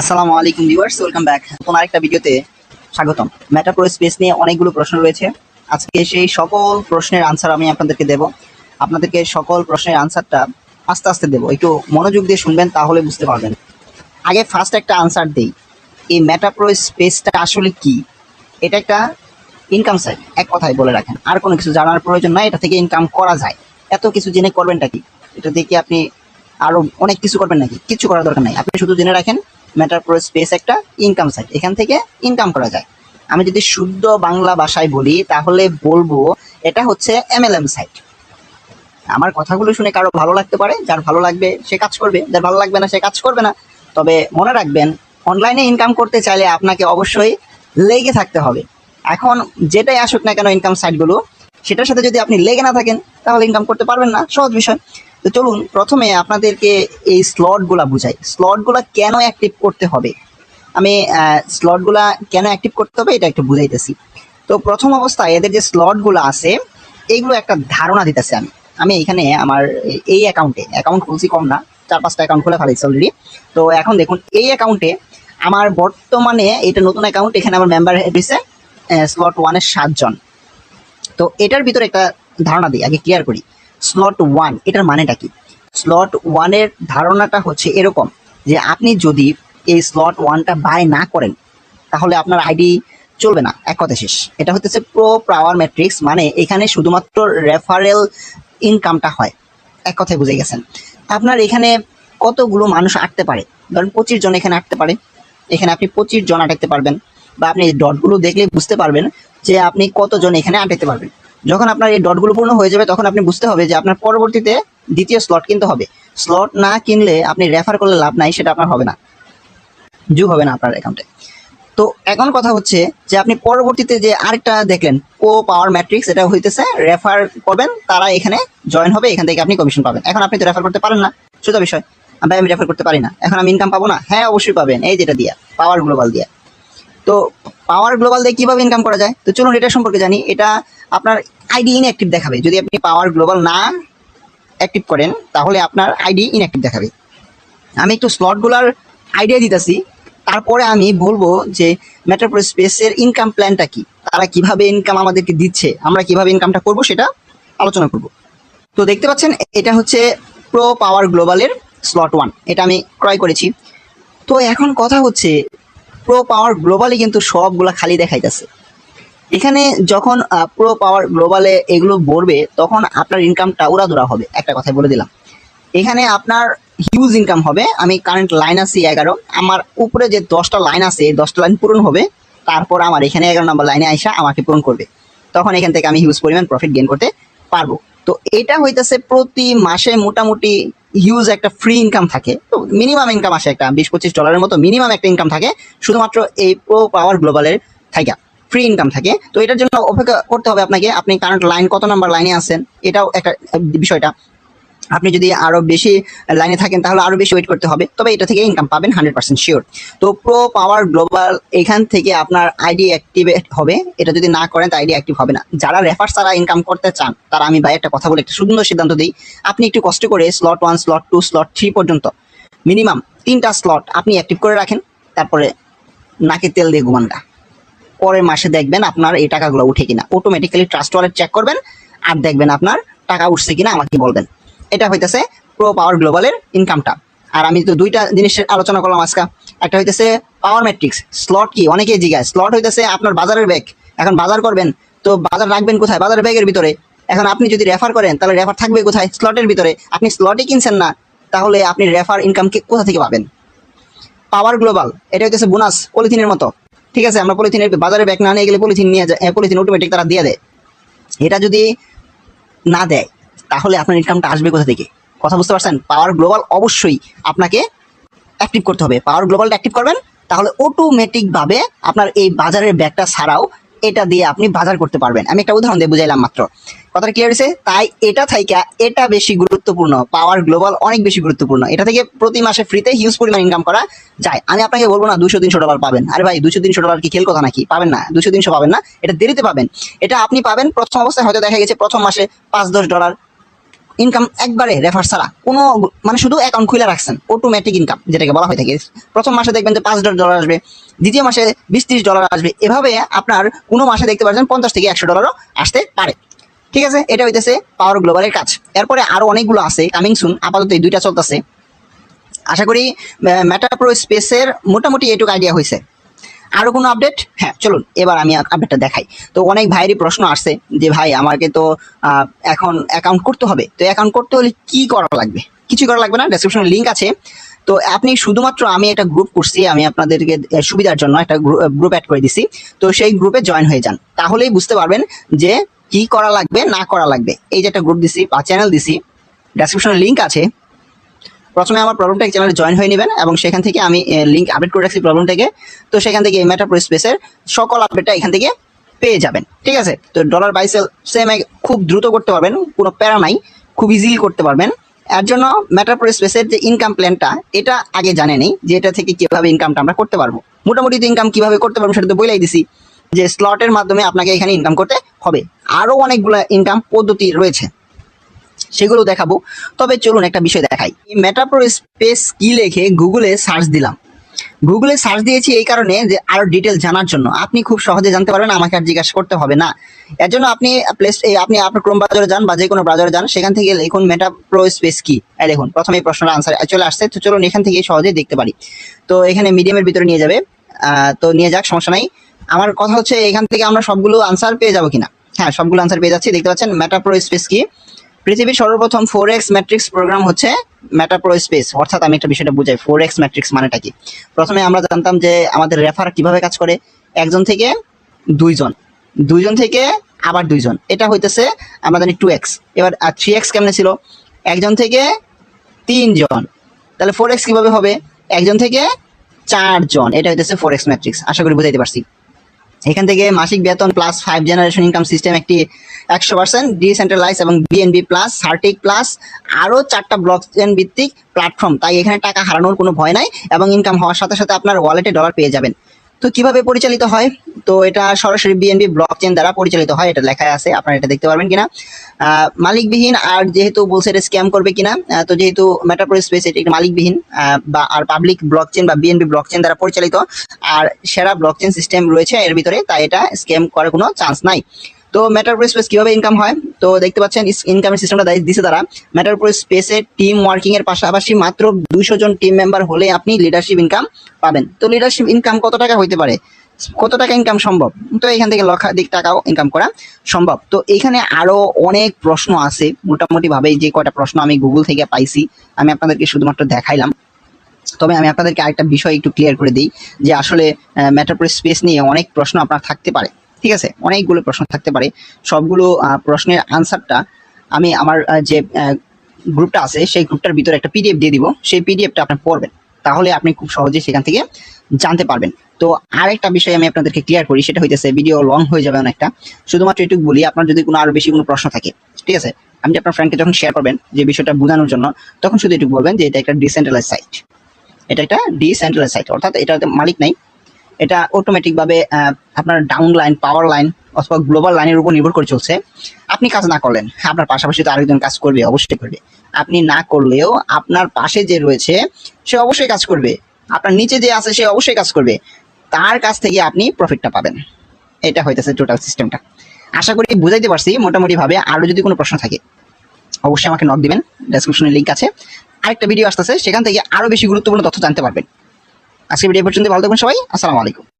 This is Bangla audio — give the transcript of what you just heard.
আসসালামু আলাইকুম ভিউয়ার্স, ওয়েলকাম ব্যাক। নতুন আরেকটা ভিডিওতে স্বাগতম। মেটাপ্রো স্পেস নিয়ে অনেকগুলো প্রশ্ন রয়েছে। আজকে সেই সকল প্রশ্নের আনসার আমি আপনাদেরকে দেব। আপনাদেরকে সকল প্রশ্নের আনসারটা আস্তে আস্তে দেবো। একটু মনোযোগ দিয়ে শুনবেন, তাহলে বুঝতে পারবেন। আগে ফার্স্ট একটা আনসার দেই। এই মেটাপ্রো স্পেসটা আসলে কি? এটা একটা ইনকাম সাইট এক কথায় বলে রাখেন। আর কোনো কিছু জানার প্রয়োজন নাই, এটা থেকে ইনকাম করা যায়। এত কিছু জেনে করবেনটা কি? এটা দেখে আপনি আরও অনেক কিছু করবেন নাকি? কিছু করার দরকার নাই। আপনি শুধু জেনে রাখেন মেটার প্রো স্পেস একটা ইনকাম সাইট এখান থেকে ইনকাম করা যায়। আমি যদি শুদ্ধ বাংলা ভাষায় বলি, তাহলে বলব এটা হচ্ছে এমএলএম সাইট আমার কথাগুলো শুনে কারও ভালো লাগতে পারে, যার ভালো লাগবে সে কাজ করবে, যার ভালো লাগবে না সে কাজ করবে না। তবে মনে রাখবেন অনলাইনে ইনকাম করতে চাইলে আপনাকে অবশ্যই লেগে থাকতে হবে। এখন যেটাই আসুক না কেন ইনকাম সাইটগুলো সেটার সাথে যদি আপনি লেগে না থাকেন, তাহলে ইনকাম করতে পারবেন না। সহজ বিষয়। তো চলুন, প্রথমে আপনাদেরকে এই স্লটগুলা বুঝাই। স্লটগুলা কেন অ্যাক্টিভ করতে হবে? আমি স্লটগুলা কেন অ্যাক্টিভ করতে হবে এটা একটু বুঝাইতেছি। তো প্রথম অবস্থায় এদের যে স্লটগুলো আছে, এইগুলো একটা ধারণা দিতেছে আমি। আমি এখানে আমার এই অ্যাকাউন্টে অ্যাকাউন্ট খুলছি কম না, চার পাঁচটা অ্যাকাউন্ট খুলে ফেলাইছি অলরেডি তো এখন দেখুন, এই অ্যাকাউন্টে আমার বর্তমানে এটা নতুন অ্যাকাউন্ট এখানে আমার মেম্বার হয়েছে স্লট ওয়ানের সাতজন। তো এটার ভিতরে একটা ধারণা দিই, আগে ক্লিয়ার করি। স্লট ওয়ান এটার মানেটা কি? স্লট ওয়ানের ধারণাটা হচ্ছে এরকম যে আপনি যদি এই স্লট ওয়ানটা বাই না করেন, তাহলে আপনার আইডি চলবে না। এক কথা শেষ। এটা হচ্ছে প্রো পাওয়ার ম্যাট্রিক্স মানে এখানে শুধুমাত্র রেফারেল ইনকামটা হয়। এক কথায় বুঝে গেছেন। আপনার এখানে কতগুলো মানুষ আটতে পারে? ধরেন পঁচিশ জন এখানে আটতে পারে। এখানে আপনি পঁচিশ জন আটাতে পারবেন। বা আপনি ডটগুলো দেখলে বুঝতে পারবেন যে আপনি কতজন এখানে আটাতে পারবেন। যখন আপনার এই ডটগুলো পূর্ণ হয়ে যাবে, তখন আপনি বুঝতে হবে যে আপনার পরবর্তীতে দ্বিতীয় স্লট কিনতে হবে। স্লট না কিনলে আপনি রেফার করলে লাভ নাই, সেটা আপনার হবে না। যোগ হবে না আপনার অ্যাকাউন্টে তো এখন কথা হচ্ছে যে আপনি পরবর্তীতে যে আরেকটা দেখলেন ও পাওয়ার ম্যাট্রিক্স এটা হইতেছে রেফার করবেন, তারা এখানে জয়েন হবে, এখান থেকে আপনি কমিশন পাবেন। এখন আপনি তো রেফার করতে পারেন না, সোজা বিষয়। ভাই আমি রেফার করতে পারি না। এখন আমি ইনকাম পাবো না? হ্যাঁ অবশ্যই পাবেন। এই যেটা দিয়া পাওয়ার গ্লোবাল দিয়া। তো পাওয়ার গ্লোবাল দিয়ে কীভাবে ইনকাম করা যায়? তো চলুন, এটা সম্পর্কে জানি। এটা আপনার আইডি ইনঅ্যাক্টিভ দেখাবে। যদি আপনি পাওয়ার গ্লোবাল না অ্যাক্টিভ করেন, তাহলে আপনার আইডি ইনঅ্যাক্টিভ দেখাবে। আমি একটু স্লটগুলার আইডিয়া দিতেছি। তারপরে আমি বলব যে মেট্রোপ্রো স্পেসের ইনকাম প্ল্যানটা কি? তারা কীভাবে ইনকাম আমাদেরকে দিচ্ছে? আমরা কীভাবে ইনকামটা করব সেটা আলোচনা করব। তো দেখতে পাচ্ছেন, এটা হচ্ছে প্রো পাওয়ার গ্লোবালের স্লট ওয়ান এটা আমি ক্রয় করেছি। তো এখন কথা হচ্ছে প্রো পাওয়ার গ্লোবালে কিন্তু সবগুলা খালি দেখাইতেছে। এখানে যখন প্রো পাওয়ার গ্লোবালে এগুলো বলবে তখন আপনার ইনকামটা উড়াদুরা হবে। একটা কথা বলে দিলাম। এখানে আপনার হিউজ ইনকাম হবে। আমি কারেন্ট লাইন আছি এগারো। আমার উপরে যে দশটা লাইন আছে দশটা লাইন পূরণ হবে। তারপর আমার এখানে এগারো নম্বর লাইনে আইসা আমাকে পূরণ করবে। তখন এখান থেকে আমি হিউজ পরিমাণ প্রফিট গেন করতে পারব। তো এটা হইতেছে প্রতি মাসে মোটামুটি হিউজ একটা ফ্রি ইনকাম থাকে। তো মিনিমাম ইনকাম আসে একটা, বিশ পঁচিশ ডলারের মতো মিনিমাম একটা ইনকাম থাকে। শুধুমাত্র এই প্রো পাওয়ার গ্লোবালের থাকা ফ্রি ইনকাম থাকে। তো এটার জন্য অপেক্ষা করতে হবে আপনাকে, আপনি কারেন্ট লাইন কত নাম্বার লাইনে আছেন, এটাও একটা বিষয়টা। আপনি যদি আরও বেশি লাইনে থাকেন, তাহলে আরও বেশি ওয়েট করতে হবে। তবে এটা থেকে ইনকাম পাবেন হান্ড্রেড পার্সেন্ট শিওর তো প্রো পাওয়ার গ্লোবাল এখান থেকে আপনার আইডি অ্যাক্টিভেট হবে। এটা যদি না করেন তো আইডি অ্যাক্টিভ হবে না। যারা রেফার ছাড়া ইনকাম করতে চান, তারা আমি ভাই একটা কথা বলে একটা সুন্দর সিদ্ধান্ত দিই। আপনি একটু কষ্ট করে slot one slot two slot three পর্যন্ত মিনিমাম তিনটা স্লট আপনি অ্যাক্টিভ করে রাখেন। তারপরে নাকে তেল দিয়ে ঘুমানটা পরের মাসে দেখবেন আপনার এই টাকাগুলো উঠে কিনা। অটোমেটিক্যালি ট্রাস্ট ওয়ালেট চেক করবেন আর দেখবেন আপনার টাকা উঠছে কিনা আমাকে বলবেন। এটা হইতেছে প্রো পাওয়ার গ্লোবালের ইনকামটা আর আমি তো দুইটা জিনিসের আলোচনা করলাম আজকে। একটা হইতেছে পাওয়ার ম্যাট্রিক্স স্লট কি? অনেকেই জিজ্ঞাসা স্লট হইতেছে আপনার বাজারের ব্যাগ এখন বাজার করবেন। তো বাজার রাখবেন কোথায়? বাজারের ব্যাগের ভিতরে। এখন আপনি যদি রেফার করেন, তাহলে রেফার থাকবে কোথায়? স্লটের ভিতরে। আপনি স্লটে কিনছেন না, তাহলে আপনি রেফার ইনকাম কোথা থেকে পাবেন? পাওয়ার গ্লোবাল এটা হইতেছে বোনাস, পলিথিনের মতো। ঠিক আছে, আমরা পলিথিনের বাজারে ব্যাগ না নিয়ে গেলে পলিথিন নিয়ে যায় পলিথিন অটোমেটিক তারা দিয়ে দেয়। এটা যদি না দেয়, তাহলে আপনার ইনকামটা আসবে কোথা থেকে? কথা বুঝতে পারছেন? পাওয়ার গ্লোবাল অবশ্যই আপনাকে অ্যাক্টিভ করতে হবে। পাওয়ার গ্লোবালটা অ্যাক্টিভ করবেন, তাহলে অটোমেটিকভাবে আপনার এই বাজারের ব্যাগটা ছাড়াও এটা দিয়ে আপনি বাজার করতে পারবেন। আমি একটা উদাহরণ দিয়ে বুঝাইলাম মাত্র। কথাটা ক্লিয়ার হয়েছে? তাই এটা থাইকা এটা বেশি গুরুত্বপূর্ণ। পাওয়ার গ্লোবাল অনেক বেশি গুরুত্বপূর্ণ। এটা থেকে প্রতি মাসে ফ্রিতে হিউজ পরিমাণ ইনকাম করা যায়। আমি আপনাকে বলব না দুশো তিনশো ডলার পাবেন। আরে ভাই, দুশো তিনশো ডলার কি খেল কথা নাকি? পাবেন না। দুশো তিনশো পাবেন না। এটা দেরিতে পাবেন। এটা আপনি পাবেন প্রথম অবস্থায় হয়তো দেখা গেছে প্রথম মাসে পাঁচ দশ ডলার ইনকাম একবারে রেফার ছাড়া। কোনো মানে শুধু অ্যাকাউন্ট খুলে রাখছেন। অটোমেটিক ইনকাম যেটাকে বলা হয়ে থাকে। প্রথম মাসে দেখবেন যে পাঁচ ডলার আসবে। দ্বিতীয় মাসে বিশ ত্রিশ ডলার আসবে। এভাবে আপনার কোনো মাসে দেখতে পাচ্ছেন পঞ্চাশ থেকে একশো ডলারও আসতে পারে। ঠিক আছে? এটা হইতেছে পাওয়ার গ্লোবালের কাজ। এরপরে আরও অনেকগুলো আছে কামিং সুন আপাতত এই দুইটা চলতেছে। আশা করি মেটাপ্রো স্পেসের মোটামুটি এটুকু আইডিয়া হয়েছে আরও কোনো আপডেট হ্যাঁ চলুন, এবার আমি আপডেটটা দেখাই। তো অনেক ভাইয়েরই প্রশ্ন আসছে যে, ভাই, আমাকে তো এখন অ্যাকাউন্ট করতে হবে। তো অ্যাকাউন্ট করতে হলে কি করা লাগবে? কিছু করা লাগবে না ডেসক্রিপশনে লিঙ্ক আছে। তো আপনি শুধুমাত্র আমি একটা গ্রুপ করছি, আমি আপনাদেরকে সুবিধার জন্য একটা গ্রুপ অ্যাড করে দিছি। তো সেই গ্রুপে জয়েন হয়ে যান। তাহলেই বুঝতে পারবেন যে কি করা লাগবে, না করা লাগবে। এই যে একটা গ্রুপ দিছি বা চ্যানেল দিছি ডেসক্রিপশনে লিঙ্ক আছে। প্রথমে আমার প্রবলেমটা চ্যানেলে জয়েন হয়ে নেবেন এবং সেখান থেকে আমি লিঙ্ক আপডেট করে রাখছি প্রবলেমটাকে তো সেখান থেকে মেটা প্রো স্পেসের সকল আপডেটটা এখান থেকে পেয়ে যাবেন, ঠিক আছে? তো ডলার বাইসেল সেম খুব দ্রুত করতে পারবেন, কোনো প্যারা নাই, খুব ইজিলি করতে পারবেন। এর জন্য মেটা প্রো স্পেসের যে ইনকাম প্ল্যানটা এটা আগে জানে নেই যে এটা থেকে কীভাবে ইনকামটা আমরা করতে পারব। মোটামুটি ইনকাম কীভাবে করতে পারব সেটা তো বলেই দিছি। যে স্লটের মাধ্যমে আপনাকে এখানে ইনকাম করতে হবে। আরও অনেকগুলো ইনকাম পদ্ধতি রয়েছে। সেগুলো দেখাবো। তবে চলুন একটা বিষয় দেখাই। মেটাপ্রো স্পেস কি লিখে? গুগলে সার্চ দিলাম। গুগলে সার্চ দিয়েছি এই কারণে যে আরও ডিটেল জানার জন্য। আপনি খুব সহজে জানতে পারবেন, আমাকে আর জিজ্ঞাসা করতে হবে না। এর জন্য আপনি প্লে আপনি আপনার ক্রোম ব্রাউজারে যান বা যে কোনো ব্রাউজারে যান, সেখান থেকে লিখুন মেটা প্রো স্পেস কি দেখুন, প্রথমে এই প্রশ্নের আনসার চলে আসছে। তো চলুন এখান থেকে সহজেই দেখতে পারি। তো এখানে মিডিয়ামের ভিতরে নিয়ে যাবে। তো নিয়ে যাক, সমস্যা নাই। আমার কথা হচ্ছে এখান থেকে আমরা সবগুলো আনসার পেয়ে যাব কিনা? হ্যাঁ সবগুলো আনসার পেয়ে যাচ্ছি। দেখতে পাচ্ছেন মেটা প্রো স্পেস কি? পৃথিবীর সর্বপ্রথম ফোর এক্স ম্যাট্রিক্স প্রোগ্রাম হচ্ছে মেটাপ্রো স্পেস অর্থাৎ আমি একটা বিষয়টা বুঝাই ফোর এক্স ম্যাট্রিক্স মানেটা কি? প্রথমে আমরা জানতাম যে আমাদের রেফার কীভাবে কাজ করে? একজন থেকে দুইজন। দুইজন থেকে আবার দুইজন। এটা হইতেছে জানি টু এক্স এবার থ্রি এক্স কেমনে ছিল? একজন থেকে তিনজন। তাহলে ফোর এক্স কীভাবে হবে? একজন থেকে চারজন। এটা হইতেছে ফোর এক্স ম্যাট্রিক্স আশা করি বুঝাইতে পারছি। এখান থেকে মাসিক বেতন plus five generation income system একটি একশো পার্সেন্ট ডিসেন্ট্রালাইজ এবং বিএনবি প্লাস সার্টিক প্লাস আরও চারটা ব্লক চেন ভিত্তিক প্ল্যাটফর্ম তাই এখানে টাকা হারানোর কোনো ভয় নাই এবং ইনকাম হওয়ার সাথে সাথে আপনার ওয়ালেটে ডলার পেয়ে যাবেন। তো কীভাবে পরিচালিত হয়? তো এটা সরাসরি বিএনবি ব্লক চেন দ্বারা পরিচালিত হয়, এটা লেখায় আছে, আপনারা এটা দেখতে পারবেন কিনা। মালিকবিহীন আর যেহেতু বলছে এটা স্ক্যাম করবে কিনা তো যেহেতু মেটাপ্রো স্পেস এটি মালিকবিহীন বা আর পাবলিক ব্লক চেন বা বিএনবি ব্লক চেন দ্বারা পরিচালিত, আর সেরা ব্লক চেন সিস্টেম রয়েছে এর ভিতরে, তাই এটা স্ক্যাম করার কোনো চান্স নাই। তো মেটাপ্রো স্পেস কীভাবে ইনকাম হয়? তো দেখতে পাচ্ছেন ইনকামের সিস্টেমটা দিছে তারা। মেটাপ্রো স্পেসে টিম ওয়ার্কিং এর পাশাপাশি মাত্র দুইশো জন টিম মেম্বার হলে আপনি লিডারশিপ ইনকাম পাবেন। তো লিডারশিপ ইনকাম কত টাকা হইতে পারে? কত টাকা ইনকাম সম্ভব? তো এখান থেকে লক্ষাধিক টাকাও ইনকাম করা সম্ভব। তো এখানে আরও অনেক প্রশ্ন আছে মোটামুটি ভাবে যে কয়টা প্রশ্ন আমি গুগল থেকে পাইছি, আমি আপনাদেরকে শুধুমাত্র দেখাইলাম। তবে আমি আপনাদেরকে আরেকটা বিষয় একটু ক্লিয়ার করে দিই, যে আসলে মেটাপ্রো স্পেস নিয়ে অনেক প্রশ্ন আপনার থাকতে পারে। ঠিক আছে, অনেকগুলো প্রশ্ন থাকতে পারে। সবগুলো প্রশ্নের আনসারটা আমি আমার যে গ্রুপটা আছে, সেই গ্রুপটার ভিতরে একটা পিডিএফ দিয়ে দিব। সেই পিডিএফটা আপনি পড়বেন। তাহলে আপনি খুব সহজেই সেখান থেকে জানতে পারবেন। তো আরেকটা বিষয় আমি আপনাদেরকে ক্লিয়ার করি, সেটা হইতেছে ভিডিও লং হয়ে যাবে অনেকটা। শুধুমাত্র এটুকু বলি, আপনার যদি কোনো আরও বেশি কোনো প্রশ্ন থাকে, ঠিক আছে? আপনি আপনার ফ্রেন্ডকে যখন শেয়ার করবেন, যে বিষয়টা বোঝানোর জন্য, তখন শুধু এটুকু বলবেন যে এটা একটা ডিসেন্ট্রালাইজ সাইট এটা একটা ডিসেন্ট্রালাইজ সাইট অর্থাৎ এটাতে মালিক নাই। এটা অটোমেটিক ভাবে আহ, আপনার ডাউন লাইন পাওয়ার লাইন অথবা গ্লোবাল লাইনের উপর নির্ভর করে চলছে। আপনি কাজ না করলেন আপনার পাশাপাশি তো আরেকজন কাজ করবে অবশ্যই করবে। আপনি না করলেও আপনার পাশে যে রয়েছে সে অবশ্যই কাজ করবে। আপনার নিচে যে আছে সে অবশ্যই কাজ করবে। তার কাছ থেকে আপনি প্রফিটটা পাবেন। এটা হইতেছে টোটাল সিস্টেমটা আশা করি বুঝাইতে পারছি মোটামুটি ভাবে আরও যদি কোনো প্রশ্ন থাকে অবশ্যই আমাকে নক দিবেন ডেসক্রিপশনে লিঙ্ক আছে। আরেকটা ভিডিও আসতেছে সেখান থেকে আরও বেশি গুরুত্বপূর্ণ তথ্য জানতে পারবেন। আজকে ভিডিও পর্যন্ত ভালো থাকবেন সবাই। আসসালামু আলাইকুম।